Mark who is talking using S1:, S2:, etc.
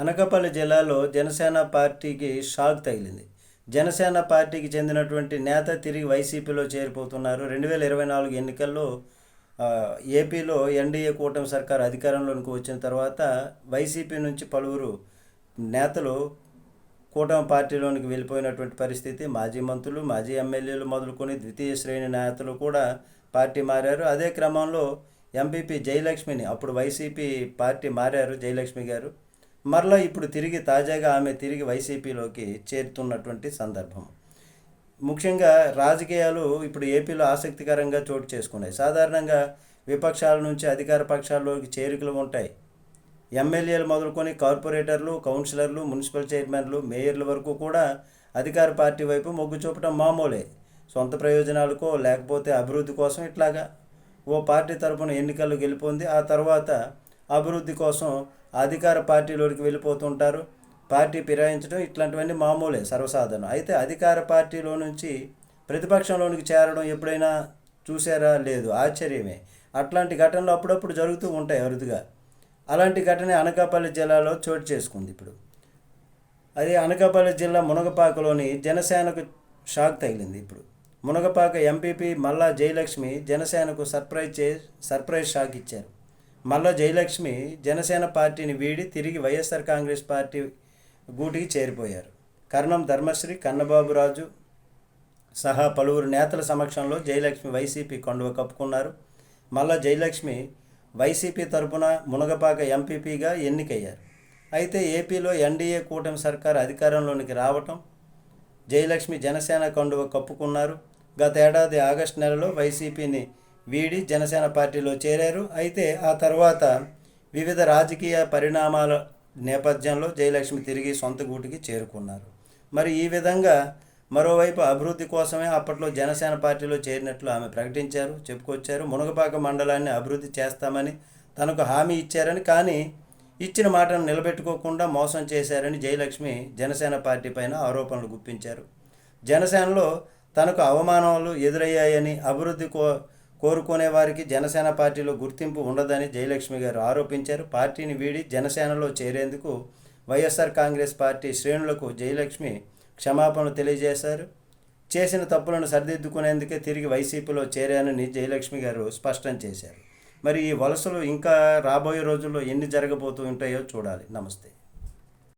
S1: అనకాపల్లి జిల్లాలో జనసేన పార్టీకి షాక్ తగిలింది. జనసేన పార్టీకి చెందినటువంటి నేత తిరిగి వైసీపీలో చేరిపోతున్నారు. రెండు వేల ఇరవై నాలుగు ఎన్నికల్లో ఏపీలో ఎన్డీఏ కూటమి సర్కార్ అధికారంలోకి వచ్చిన తర్వాత వైసీపీ నుంచి పలువురు నేతలు కూటమి పార్టీలోనికి వెళ్ళిపోయినటువంటి పరిస్థితి మాజీ మంత్రులు మాజీ ఎమ్మెల్యేలు మొదలుకొని ద్వితీయ శ్రేణి నేతలు కూడా పార్టీ మారారు. అదే క్రమంలో ఎంపీపీ జయలక్ష్మిని అప్పుడు వైసీపీ పార్టీ మారారు జయలక్ష్మి గారు. మరలా ఇప్పుడు తిరిగి తాజాగా ఆమె తిరిగి వైసీపీలోకి చేరుతున్నటువంటి సందర్భం. ముఖ్యంగా రాజకీయాలు ఇప్పుడు ఏపీలో ఆసక్తికరంగా చోటు చేసుకున్నాయి. సాధారణంగా విపక్షాల నుంచి అధికార పక్షాల్లోకి చేరికలు ఉంటాయి. ఎమ్మెల్యేలు మొదలుకొని కార్పొరేటర్లు కౌన్సిలర్లు మున్సిపల్ చైర్మన్లు మేయర్ల వరకు కూడా అధికార పార్టీ వైపు మొగ్గు చూపడం మామూలే. సొంత ప్రయోజనాలకో లేకపోతే అభివృద్ధి కోసం ఇట్లాగా ఓ పార్టీ తరపున ఎన్నికల్లో గెలుపొంది ఆ తర్వాత అభివృద్ధి కోసం అధికార పార్టీలోకి వెళ్ళిపోతుంటారు. పార్టీ ఫిరాయించడం ఇట్లాంటివన్నీ మామూలే సర్వసాధారణం. అయితే అధికార పార్టీలో నుంచి ప్రతిపక్షంలోనికి చేరడం ఎప్పుడైనా చూసారా? లేదు. ఆశ్చర్యమే. అట్లాంటి ఘటనలు అప్పుడప్పుడు జరుగుతూ ఉంటాయి అరుదుగా. అలాంటి ఘటన అనకాపల్లి జిల్లాలో చోటు చేసుకుంది ఇప్పుడు. అది అనకాపల్లి జిల్లా మునగపాకలోని జనసేనకు షాక్ తగిలింది ఇప్పుడు. మునగపాక ఎంపీపీ మల్లా జయలక్ష్మి జనసేనకు సర్ప్రైజ్ చే సర్ప్రైజ్ షాక్ ఇచ్చారు. మల్ల జయలక్ష్మి జనసేన పార్టీని వీడి తిరిగి వైఎస్ఆర్ కాంగ్రెస్ పార్టీ గూటికి చేరిపోయారు. కర్ణం ధర్మశ్రీ కన్నబాబురాజు సహా పలువురు నేతల సమక్షంలో జయలక్ష్మి వైసీపీ కండువ కప్పుకున్నారు. మళ్ళా జయలక్ష్మి వైసీపీ తరపున మునగపాక ఎంపీపీగా ఎన్నికయ్యారు. అయితే ఏపీలో ఎన్డీఏ కూటమి సర్కార్ అధికారంలోనికి రావటం జయలక్ష్మి జనసేన కండువ కప్పుకున్నారు. గతేడాది ఆగస్టు నెలలో వైసీపీని వీడి జనసేన పార్టీలో చేరారు. అయితే ఆ తర్వాత వివిధ రాజకీయ పరిణామాల నేపథ్యంలో జయలక్ష్మి తిరిగి సొంత గూటికి చేరుకున్నారు. మరి ఈ విధంగా మరోవైపు అభివృద్ధి కోసమే అప్పట్లో జనసేన పార్టీలో చేరినట్లు ఆమె ప్రకటించారు చెప్పుకొచ్చారు. మునగపాక మండలాన్ని అభివృద్ధి చేస్తామని తనకు హామీ ఇచ్చారని కానీ ఇచ్చిన మాటను నిలబెట్టుకోకుండా మోసం చేశారని జయలక్ష్మి జనసేన పార్టీ పైన ఆరోపణలు గుప్పించారు. జనసేనలో తనకు అవమానాలు ఎదురయ్యాయని అభివృద్ధి కో కోరుకునే వారికి జనసేన పార్టీలో గుర్తింపు ఉండదని జయలక్ష్మి గారు ఆరోపించారు. పార్టీని వీడి జనసేనలో చేరేందుకు వైఎస్ఆర్ కాంగ్రెస్ పార్టీ శ్రేణులకు జయలక్ష్మి క్షమాపణలు తెలియజేశారు. చేసిన తప్పులను సరిదిద్దుకునేందుకే తిరిగి వైసీపీలో చేరానని జయలక్ష్మి గారు స్పష్టం చేశారు. మరి ఈ వలసలు ఇంకా రాబోయే రోజుల్లో ఎన్ని జరగబోతూ ఉంటాయో చూడాలి. నమస్తే.